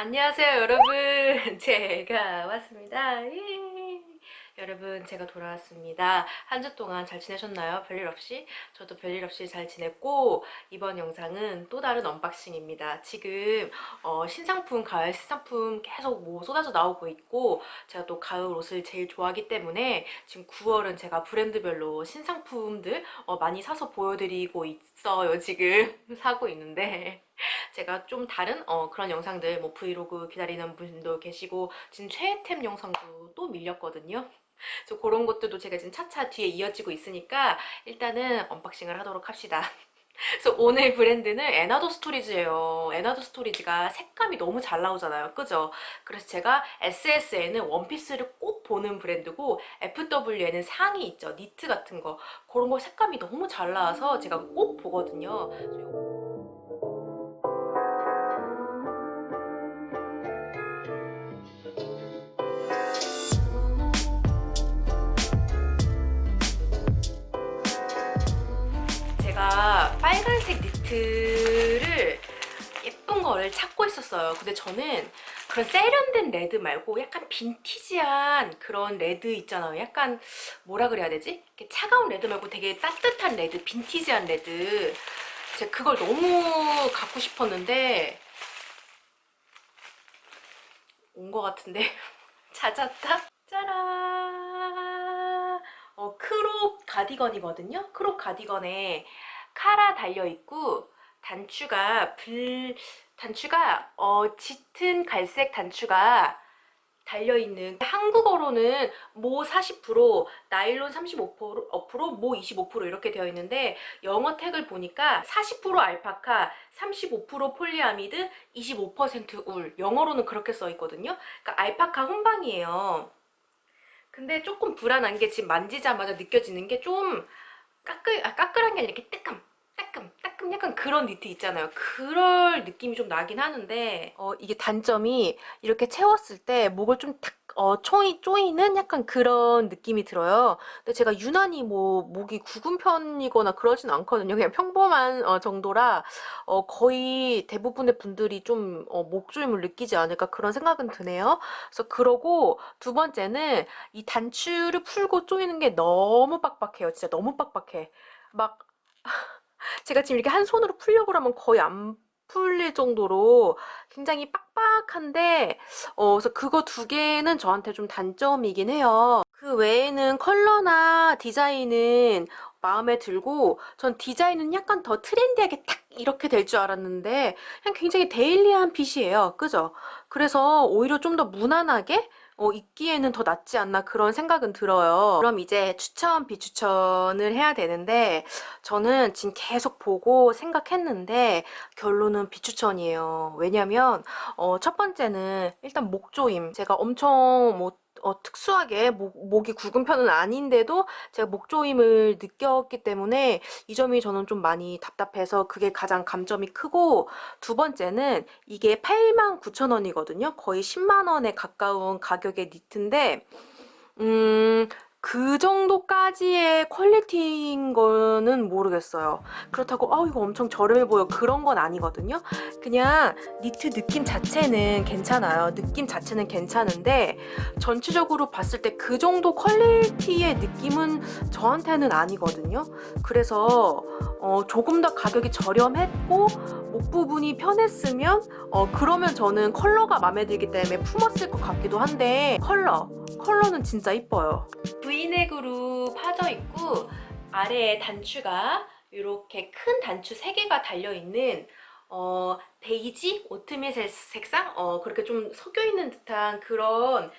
안녕하세요 여러분 제가 왔습니다 예. 여러분 제가 돌아왔습니다 한 주 동안 잘 지내셨나요? 별일 없이? 저도 별일 없이 잘 지냈고 이번 영상은 또 다른 언박싱입니다 지금 어, 신상품 가을 신상품 계속 뭐 쏟아져 나오고 있고 제가 또 가을 옷을 제일 좋아하기 때문에 지금 9월은 제가 브랜드별로 신상품들 어, 많이 사서 보여드리고 있어요 지금 사고 있는데 제가 좀 다른 어, 그런 영상들 뭐 브이로그 기다리는 분도 계시고 지금 최애템 영상도 또 밀렸거든요. 그래서 그런 것들도 제가 지금 차차 뒤에 이어지고 있으니까 일단은 언박싱을 하도록 합시다. 그래서 오늘 브랜드는 에나도 스토리지예요. 에나도 스토리지가 색감이 너무 잘 나오잖아요. 그죠? 그래서 제가 SS에는 원피스를 꼭 보는 브랜드고 FW에는 상의 있죠. 니트 같은 거. 그런 거 색감이 너무 잘 나와서 제가 꼭 보거든요. 니트를 예쁜 거를 찾고 있었어요. 근데 저는 그런 세련된 레드 말고 약간 빈티지한 그런 레드 있잖아요. 약간 뭐라 그래야 되지? 차가운 레드 말고 되게 따뜻한 레드, 빈티지한 레드. 제가 그걸 너무 갖고 싶었는데 온 것 같은데 찾았다. 짜란. 어, 크롭 가디건이거든요. 크롭 가디건에 카라 달려 있고 단추가 불 단추가 어 짙은 갈색 단추가 달려 있는 한국어로는 모 40%, 나일론 35%, 어, 프로, 모 25% 이렇게 되어 있는데 영어 택을 보니까 40% 알파카, 35% 폴리아미드, 25%울. 영어로는 그렇게 써 있거든요. 그러니까 알파카 혼방이에요. 근데 조금 불안한 게 지금 만지자마자 느껴지는 게 좀 까끌 아 까끌한 게 아니라 이렇게 뜨끔 따끔 따끔 약간 그런 니트 있잖아요. 그럴 느낌이 좀 나긴 하는데 어 이게 단점이 이렇게 채웠을 때 목을 좀탁 어, 총이 쪼이는 약간 그런 느낌이 들어요. 근데 제가 유난히 뭐 목이 굵은 편이거나 그러진 않거든요. 그냥 평범한 어, 정도라 어, 거의 대부분의 분들이 좀 어, 목조임을 느끼지 않을까 그런 생각은 드네요. 그래서 그러고 두 번째는 이 단추를 풀고 조이는 게 너무 빡빡해요. 진짜 너무 빡빡해. 막 제가 지금 이렇게 한 손으로 풀려고 하면 거의 안 풀릴 정도로 굉장히 빡빡한데 어, 그래서 그거 두 개는 저한테 좀 단점이긴 해요. 그 외에는 컬러나 디자인은 마음에 들고 전 디자인은 약간 더 트렌디하게 딱 이렇게 될 줄 알았는데 그냥 굉장히 데일리한 핏이에요. 그죠? 그래서 오히려 좀 더 무난하게 어, 입기에는 더 낫지 않나 그런 생각은 들어요. 그럼 이제 추천, 비추천을 해야 되는데 저는 지금 계속 보고 생각했는데 결론은 비추천이에요. 왜냐면 어, 첫 번째는 일단 목조임. 제가 엄청 뭐 어, 특수하게 목, 목이 굵은 편은 아닌데도 제가 목조임을 느꼈기 때문에 이 점이 저는 좀 많이 답답해서 그게 가장 감점이 크고 두 번째는 이게 89,000원이거든요. 거의 10만 원에 가까운 가격의 니트인데 음, 그 정도까지의 퀄리티인 거는 모르겠어요. 그렇다고 아 이거 엄청 저렴해 보여 그런 건 아니거든요. 그냥 니트 느낌 자체는 괜찮아요. 느낌 자체는 괜찮은데 전체적으로 봤을 때 그 정도 퀄리티의 느낌은 저한테는 아니거든요. 그래서 어, 조금 더 가격이 저렴했고 목 부분이 편했으면 어, 그러면 저는 컬러가 마음에 들기 때문에 품었을 것 같기도 한데 컬러 컬러는 진짜 이뻐요. V넥으로 파져 있고 아래에 단추가 이렇게 큰 단추 3개가 달려 있는 어, 베이지 오트밀 색- 색상 어, 그렇게 좀 섞여 있는 듯한 그런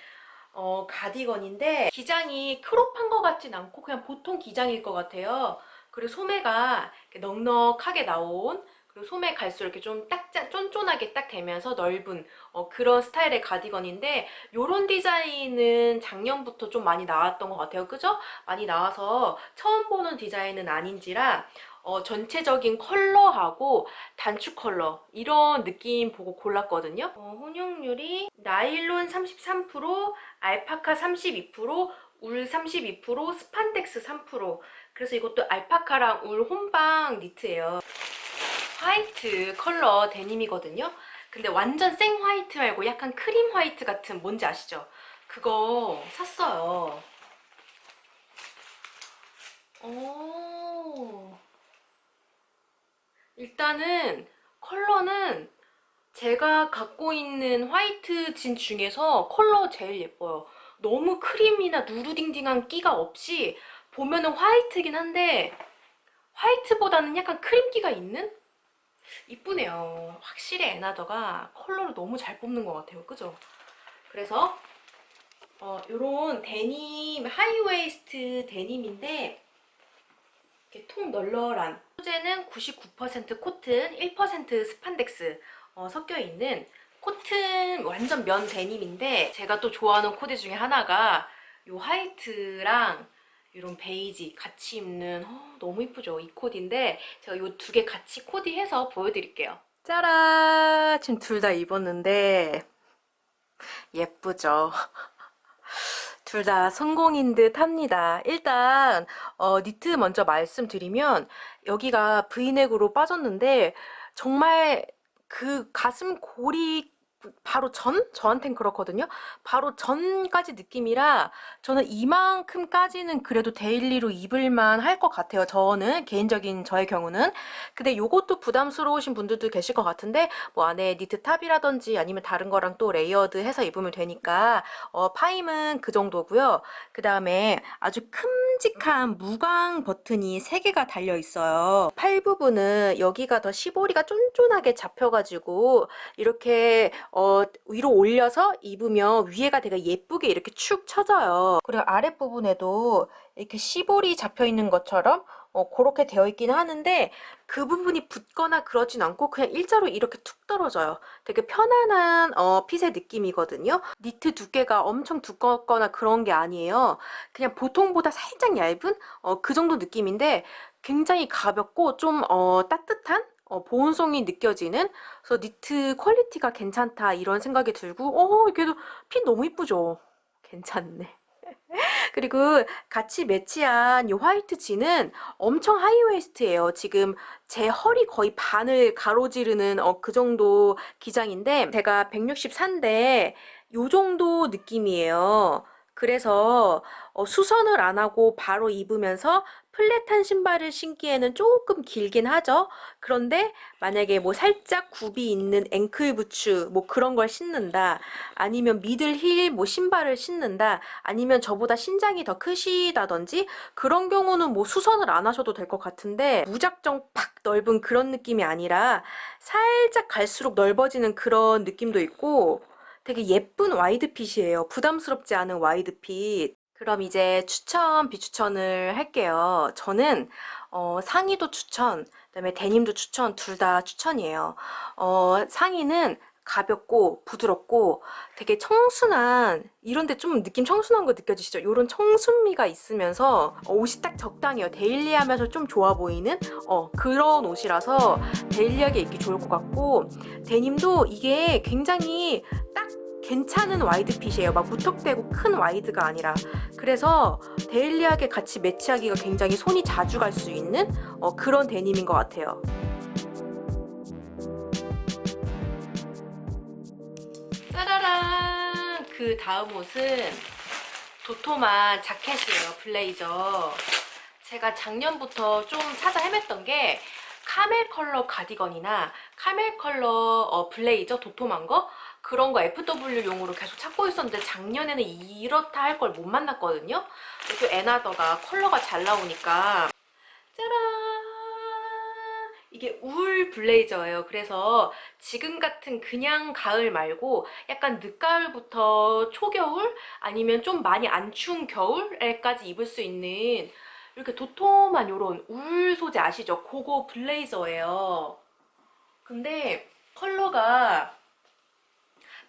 어, 가디건인데 기장이 크롭한 것 같진 않고 그냥 보통 기장일 것 같아요. 그리고 소매가 넉넉하게 나온 그리고 소매 갈수록 이렇게 좀 딱 쫀쫀하게 딱 되면서 넓은 어, 그런 스타일의 가디건인데 요런 디자인은 작년부터 좀 많이 나왔던 것 같아요. 그죠? 많이 나와서 처음 보는 디자인은 아닌지라 어, 전체적인 컬러하고 단추 컬러 이런 느낌 보고 골랐거든요. 어, 혼용률이 나일론 33%, 알파카 32%, 울 32%, 스판덱스 3%. 그래서 이것도 알파카랑 울 혼방 니트예요. 화이트 컬러 데님이거든요. 근데 완전 생 화이트 말고 약간 크림 화이트 같은 뭔지 아시죠? 그거 샀어요. 오. 일단은 컬러는 제가 갖고 있는 화이트 진 중에서 컬러 제일 예뻐요. 너무 크림이나 누르딩딩한 끼가 없이 보면은 화이트긴 한데 화이트보다는 약간 크림기가 있는? 이쁘네요. 확실히 에나더가 컬러를 너무 잘 뽑는 것 같아요. 그죠? 그래서 어, 요런 데님, 하이웨이스트 데님인데 이렇게 통 널널한 소재는 99% 코튼, 1% 스판덱스 어, 섞여 있는 코튼 완전 면 데님인데 제가 또 좋아하는 코디 중에 하나가 요 화이트랑 이런 베이지 같이 입는 어, 너무 이쁘죠? 이 코디인데 제가 요두개 같이 코디해서 보여드릴게요. 짜란 지금 둘 다 입었는데 예쁘죠? 둘 다 성공인 듯 합니다. 일단 어, 니트 먼저 말씀드리면 여기가 브이넥으로 빠졌는데 정말 그 가슴 고리 바로 전? 저한텐 그렇거든요. 바로 전까지 느낌이라 저는 이만큼까지는 그래도 데일리로 입을만 할 것 같아요. 저는 개인적인 저의 경우는. 근데 요것도 부담스러우신 분들도 계실 것 같은데 뭐 안에 니트 탑이라든지 아니면 다른 거랑 또 레이어드 해서 입으면 되니까 어, 파임은 그 정도고요. 그 다음에 아주 큼직한 무광 버튼이 3개가 달려 있어요. 팔 부분은 여기가 더 시보리가 쫀쫀하게 잡혀가지고 이렇게 어, 위로 올려서 입으면 위에가 되게 예쁘게 이렇게 축 처져요. 그리고 아랫부분에도 이렇게 시볼이 잡혀 있는 것처럼 어, 그렇게 되어 있긴 하는데 그 부분이 붙거나 그러진 않고 그냥 일자로 이렇게 툭 떨어져요. 되게 편안한 어, 핏의 느낌이거든요. 니트 두께가 엄청 두껍거나 그런 게 아니에요. 그냥 보통보다 살짝 얇은 어, 그 정도 느낌인데 굉장히 가볍고 좀 어, 따뜻한 어, 보온성이 느껴지는 그래서 니트 퀄리티가 괜찮다 이런 생각이 들고 어 이게도 핏 너무 이쁘죠? 괜찮네. 그리고 같이 매치한 이 화이트 진은 엄청 하이웨이스트예요. 지금 제 허리 거의 반을 가로지르는 어, 그 정도 기장인데 제가 164인데 요 정도 느낌이에요. 그래서 어, 수선을 안 하고 바로 입으면서 플랫한 신발을 신기에는 조금 길긴 하죠. 그런데 만약에 뭐 살짝 굽이 있는 앵클 부츠 뭐 그런 걸 신는다. 아니면 미들 힐 뭐 신발을 신는다. 아니면 저보다 신장이 더 크시다든지 그런 경우는 뭐 수선을 안 하셔도 될 것 같은데 무작정 팍 넓은 그런 느낌이 아니라 살짝 갈수록 넓어지는 그런 느낌도 있고 되게 예쁜 와이드 핏이에요. 부담스럽지 않은 와이드 핏. 그럼 이제 추천, 비추천을 할게요. 저는 어, 상의도 추천, 그다음에 데님도 추천, 둘 다 추천이에요. 어, 상의는 가볍고 부드럽고 되게 청순한 이런데 좀 느낌 청순한 거 느껴지시죠? 이런 청순미가 있으면서 어, 옷이 딱 적당해요. 데일리하면서 좀 좋아 보이는 어, 그런 옷이라서 데일리하게 입기 좋을 것 같고 데님도 이게 굉장히 딱 괜찮은 와이드 핏이에요. 막 무턱대고 큰 와이드가 아니라. 그래서 데일리하게 같이 매치하기가 굉장히 손이 자주 갈 수 있는 어, 그런 데님인 것 같아요. 짜라란! 그 다음 옷은 도톰한 자켓이에요. 블레이저. 제가 작년부터 좀 찾아 헤맸던 게 카멜 컬러 가디건이나 카멜 컬러 어, 블레이저 도톰한 거 그런 거 FW용으로 계속 찾고 있었는데 작년에는 이렇다 할 걸 못 만났거든요. 또 에나더가 컬러가 잘 나오니까 짜란! 이게 울 블레이저예요. 그래서 지금 같은 그냥 가을 말고 약간 늦가을부터 초겨울 아니면 좀 많이 안 추운 겨울에까지 입을 수 있는 이렇게 도톰한 요런 울 소재 아시죠? 그거 블레이저예요. 근데 컬러가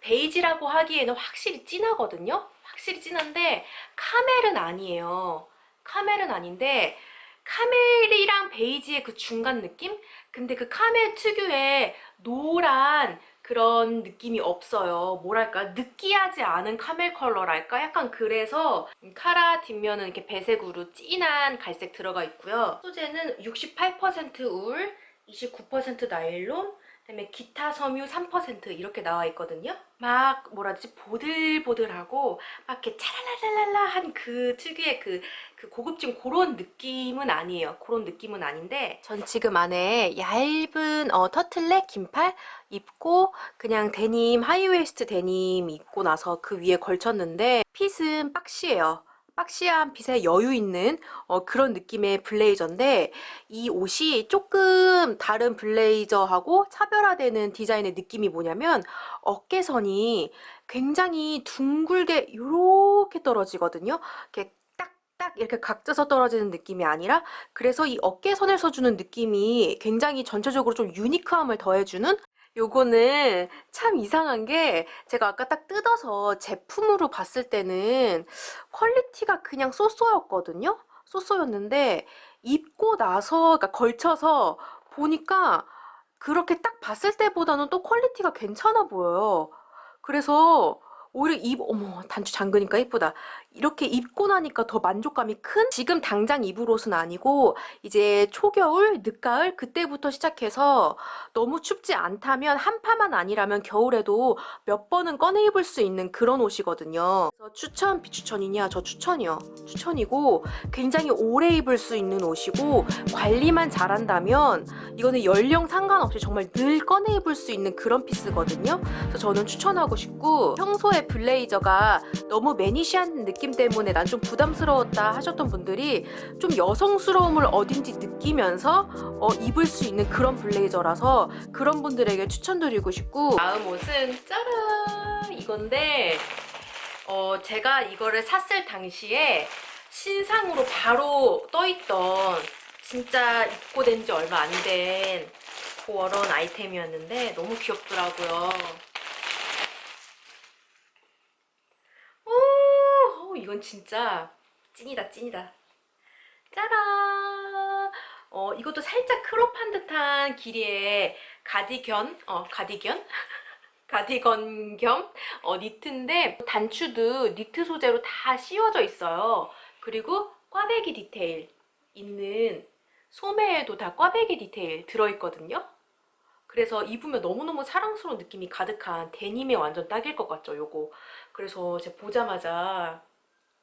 베이지라고 하기에는 확실히 진하거든요? 확실히 진한데 카멜은 아니에요. 카멜은 아닌데 카멜이랑 베이지의 그 중간 느낌? 근데 그 카멜 특유의 노란 그런 느낌이 없어요. 뭐랄까 느끼하지 않은 카멜 컬러랄까? 약간 그래서 카라 뒷면은 이렇게 배색으로 진한 갈색 들어가 있고요. 소재는 68% 울, 29% 나일론, 그다음에 기타 섬유 3% 이렇게 나와 있거든요. 막 뭐라 되지 보들보들하고 막 이렇게 차랄랄랄랄한 그 특유의 그, 그 고급진 그런 느낌은 아니에요. 그런 느낌은 아닌데 전 지금 안에 얇은 어, 터틀넥 긴팔 입고 그냥 데님 하이웨이스트 데님 입고 나서 그 위에 걸쳤는데 핏은 박시예요. 박시한 핏에 여유 있는 어, 그런 느낌의 블레이저인데 이 옷이 조금 다른 블레이저하고 차별화되는 디자인의 느낌이 뭐냐면 어깨선이 굉장히 둥글게 이렇게 떨어지거든요. 이렇게 딱딱 이렇게 각져서 떨어지는 느낌이 아니라 그래서 이 어깨선에서 주는 느낌이 굉장히 전체적으로 좀 유니크함을 더해주는 요거는 참 이상한 게 제가 아까 딱 뜯어서 제품으로 봤을 때는 퀄리티가 그냥 쏘쏘였거든요. 쏘쏘였는데 입고 나서 그러니까 걸쳐서 보니까 그렇게 딱 봤을 때보다는 또 퀄리티가 괜찮아 보여요. 그래서 오히려 입 어머 단추 잠그니까 이쁘다. 이렇게 입고 나니까 더 만족감이 큰 지금 당장 입을 옷은 아니고 이제 초겨울, 늦가을 그때부터 시작해서 너무 춥지 않다면 한 파만 아니라면 겨울에도 몇 번은 꺼내 입을 수 있는 그런 옷이거든요. 그래서 추천 비추천이냐 저 추천이요. 추천이고 굉장히 오래 입을 수 있는 옷이고 관리만 잘한다면 이거는 연령 상관없이 정말 늘 꺼내 입을 수 있는 그런 피스거든요. 그래서 저는 추천하고 싶고 평소에 블레이저가 너무 매니시한 느낌 때문에 난 좀 부담스러웠다 하셨던 분들이 좀 여성스러움을 어딘지 느끼면서 어, 입을 수 있는 그런 블레이저라서 그런 분들에게 추천드리고 싶고 다음 옷은 짜란 이건데 어, 제가 이거를 샀을 당시에 신상으로 바로 떠있던 진짜 입고 된 지 얼마 안 된 그런 아이템이었는데 너무 귀엽더라고요. 이건 진짜 찐이다, 찐이다. 짜란! 어, 이것도 살짝 크롭한 듯한 길이의 가디건, 어, 가디건? 가디건 겸 어, 니트인데 단추도 니트 소재로 다 씌워져 있어요. 그리고 꽈배기 디테일 있는 소매에도 다 꽈배기 디테일 들어있거든요. 그래서 입으면 너무너무 사랑스러운 느낌이 가득한 데님에 완전 딱일 것 같죠, 요거. 그래서 제가 보자마자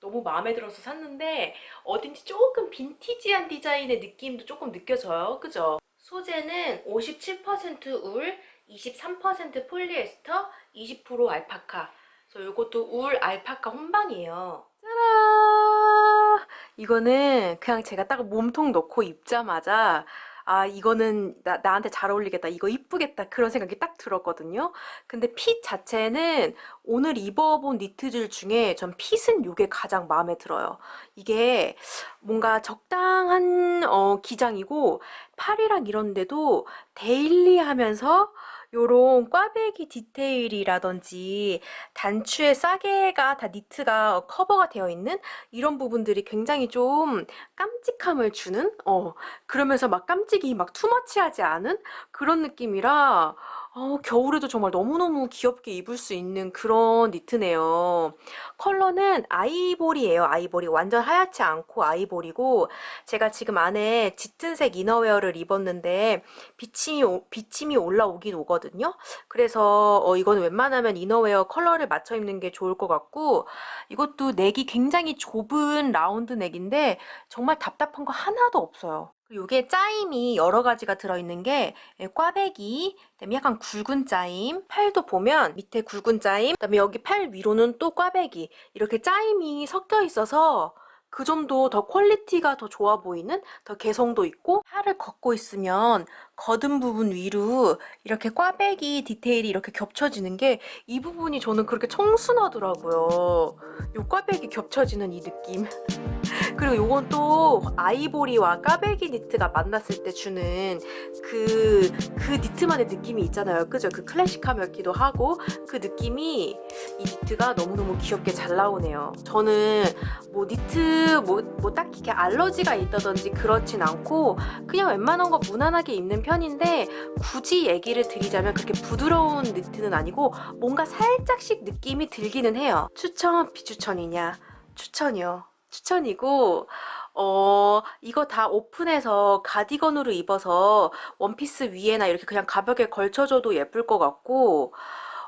너무 마음에 들어서 샀는데 어딘지 조금 빈티지한 디자인의 느낌도 조금 느껴져요. 그죠? 소재는 57% 울, 23% 폴리에스터, 20% 알파카. 그래서 이것도 울 알파카 혼방이에요. 짜란! 이거는 그냥 제가 딱 몸통 넣고 입자마자 아, 이거는 나, 나한테 잘 어울리겠다. 이거 이쁘겠다. 그런 생각이 딱 들었거든요. 근데 핏 자체는 오늘 입어본 니트들 중에 전 핏은 이게 가장 마음에 들어요. 이게 뭔가 적당한 어, 기장이고 팔이랑 이런데도 데일리 하면서 요런 꽈배기 디테일이라든지 단추의 싸개가 다 니트가 커버가 되어 있는 이런 부분들이 굉장히 좀 깜찍함을 주는 어 그러면서 막 깜찍이 막 투머치하지 않은 그런 느낌이라 어, 겨울에도 정말 너무너무 귀엽게 입을 수 있는 그런 니트네요. 컬러는 아이보리예요. 아이보리. 완전 하얗지 않고 아이보리고 제가 지금 안에 짙은 색 이너웨어를 입었는데 비침이, 오- 비침이 올라오긴 오거든요. 그래서 어, 이거는 웬만하면 이너웨어 컬러를 맞춰 입는 게 좋을 것 같고 이것도 넥이 굉장히 좁은 라운드 넥인데 정말 답답한 거 하나도 없어요. 그리고 이게 짜임이 여러 가지가 들어있는 게 예, 꽈배기, 그다음에 약간 굵은 짜임, 팔도 보면 밑에 굵은 짜임, 그다음에 여기 팔 위로는 또 꽈배기 이렇게 짜임이 섞여 있어서 그 정도 더 퀄리티가 더 좋아 보이는 더 개성도 있고 팔을 걷고 있으면 걷은 부분 위로 이렇게 꽈배기 디테일이 이렇게 겹쳐지는 게 이 부분이 저는 그렇게 청순하더라고요. 요 꽈배기 겹쳐지는 이 느낌. 그리고 요건 또 아이보리와 까베기 니트가 만났을 때 주는 그, 그 니트만의 느낌이 있잖아요. 그죠? 그 클래식함이었기도 하고 그 느낌이 이 니트가 너무너무 귀엽게 잘 나오네요. 저는 뭐 니트 뭐, 뭐 딱히 이렇게 알러지가 있다든지 그렇진 않고 그냥 웬만한 거 무난하게 입는 편 인데 굳이 얘기를 드리자면 그렇게 부드러운 니트는 아니고 뭔가 살짝씩 느낌이 들기는 해요. 추천, 비추천이냐? 추천이요. 추천이고 어, 이거 다 오픈해서 가디건으로 입어서 원피스 위에나 이렇게 그냥 가볍게 걸쳐줘도 예쁠 것 같고,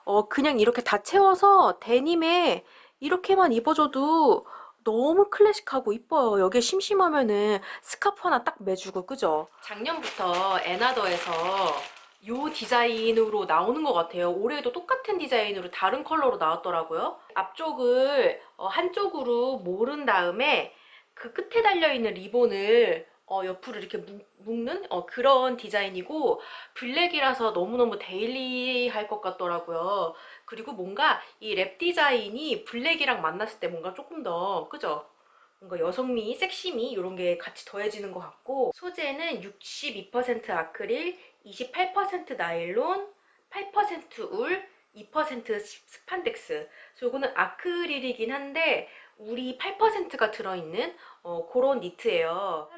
어, 그냥 이렇게 다 채워서 데님에 이렇게만 입어줘도 너무 클래식하고 이뻐요. 여기에 심심하면은 스카프 하나 딱 매주고, 그죠? 작년부터 에나더에서 요 디자인으로 나오는 것 같아요. 올해도 똑같은 디자인으로 다른 컬러로 나왔더라고요. 앞쪽을 어, 한쪽으로 모른 다음에 그 끝에 달려있는 리본을 어, 옆으로 이렇게 묶, 는 어, 그런 디자인이고 블랙이라서 너무너무 데일리할 것 같더라고요. 그리고 뭔가 이 랩 디자인이 블랙이랑 만났을 때 뭔가 조금 더 그죠? 뭔가 여성미, 섹시미 이런 게 같이 더해지는 것 같고 소재는 62% 아크릴, 28% 나일론, 8% 울, 2% 스판덱스. 이거는 아크릴이긴 한데 울이 8%가 들어있는 어, 그런 니트예요.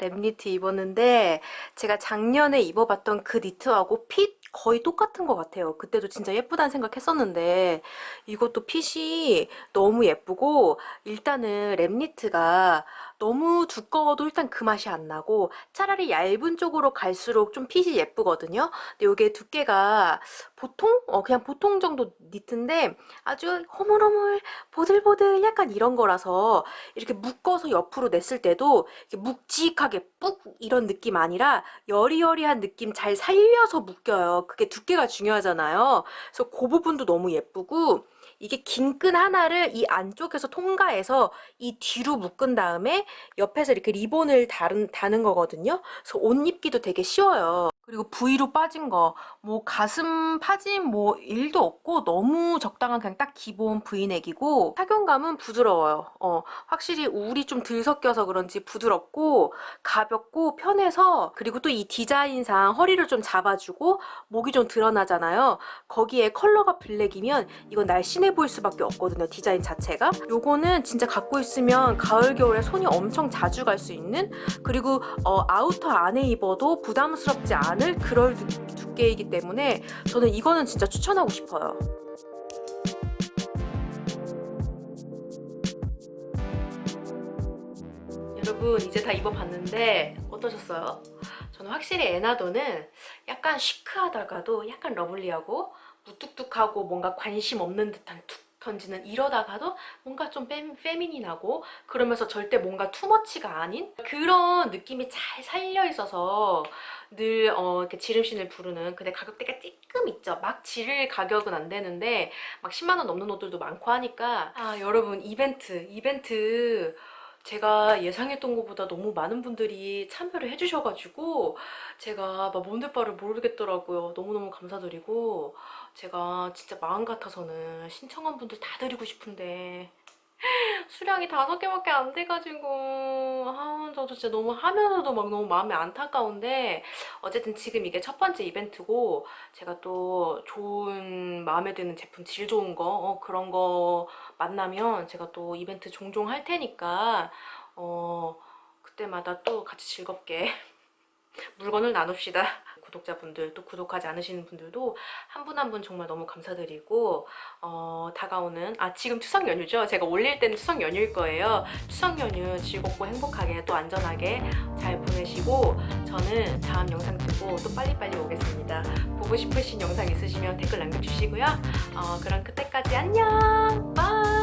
랩 니트 입었는데 제가 작년에 입어봤던 그 니트하고 핏 거의 똑같은 것 같아요. 그때도 진짜 예쁘다는 생각했었는데 이것도 핏이 너무 예쁘고 일단은 랩 니트가 너무 두꺼워도 일단 그 맛이 안 나고 차라리 얇은 쪽으로 갈수록 좀 핏이 예쁘거든요. 근데 이게 두께가 보통 어 그냥 보통 정도 니트인데 아주 허물허물 보들보들 약간 이런 거라서 이렇게 묶어서 옆으로 냈을 때도 묵직하게 뿍 이런 느낌 아니라 여리여리한 느낌 잘 살려서 묶여요. 그게 두께가 중요하잖아요. 그래서 그 부분도 너무 예쁘고 이게 긴 끈 하나를 이 안쪽에서 통과해서 이 뒤로 묶은 다음에 옆에서 이렇게 리본을 다른, 다는 거거든요. 그래서 옷 입기도 되게 쉬워요. 그리고 V로 빠진 거, 뭐 가슴 파진 뭐 일도 없고 너무 적당한 그냥 딱 기본 V넥이고 착용감은 부드러워요. 어, 확실히 울이 좀 덜 섞여서 그런지 부드럽고 가볍고 편해서 그리고 또 이 디자인상 허리를 좀 잡아주고 목이 좀 드러나잖아요. 거기에 컬러가 블랙이면 이건 날씬해 보일 수밖에 없거든요. 디자인 자체가. 요거는 진짜 갖고 있으면 가을 겨울에 손이 엄청 자주 갈 수 있는 그리고 어, 아우터 안에 입어도 부담스럽지 않을 그럴 두, 두께이기 때문에 저는 이거는 진짜 추천하고 싶어요. 여러분 이제 다 입어봤는데 어떠셨어요? 저는 확실히 에나도는 약간 시크하다가도 약간 러블리하고 무뚝뚝하고 뭔가 관심 없는 듯한 툭 던지는 이러다가도 뭔가 좀 페, 페미닌하고 그러면서 절대 뭔가 투머치가 아닌 그런 느낌이 잘 살려 있어서 늘 어, 이렇게 지름신을 부르는 근데 가격대가 조금 있죠. 막 지를 가격은 안 되는데 막 10만 원 넘는 옷들도 많고 하니까 아 여러분 이벤트 이벤트 제가 예상했던 것보다 너무 많은 분들이 참여를 해주셔가지고 제가 막 뭔데 바를 모르겠더라고요. 너무너무 감사드리고 제가 진짜 마음 같아서는 신청한 분들 다 드리고 싶은데. 수량이 다섯 개밖에 안 돼가지고. 아 저도 진짜 너무 하면서도 막 너무 마음이 안타까운데. 어쨌든 지금 이게 첫 번째 이벤트고 제가 또 좋은 마음에 드는 제품 질 좋은 거 어, 그런 거 만나면 제가 또 이벤트 종종 할 테니까 어 그때마다 또 같이 즐겁게 물건을 나눕시다. 구독자분들 또 구독하지 않으시는 분들도 한분 한 분 정말 너무 감사드리고 어, 다가오는 아 지금 추석 연휴죠. 제가 올릴 때는 추석 연휴일 거예요. 추석 연휴 즐겁고 행복하게 또 안전하게 잘 보내시고 저는 다음 영상 듣고 또 빨리빨리 오겠습니다. 보고 싶으신 영상 있으시면 댓글 남겨주시고요. 어, 그럼 그때까지 안녕. 바이.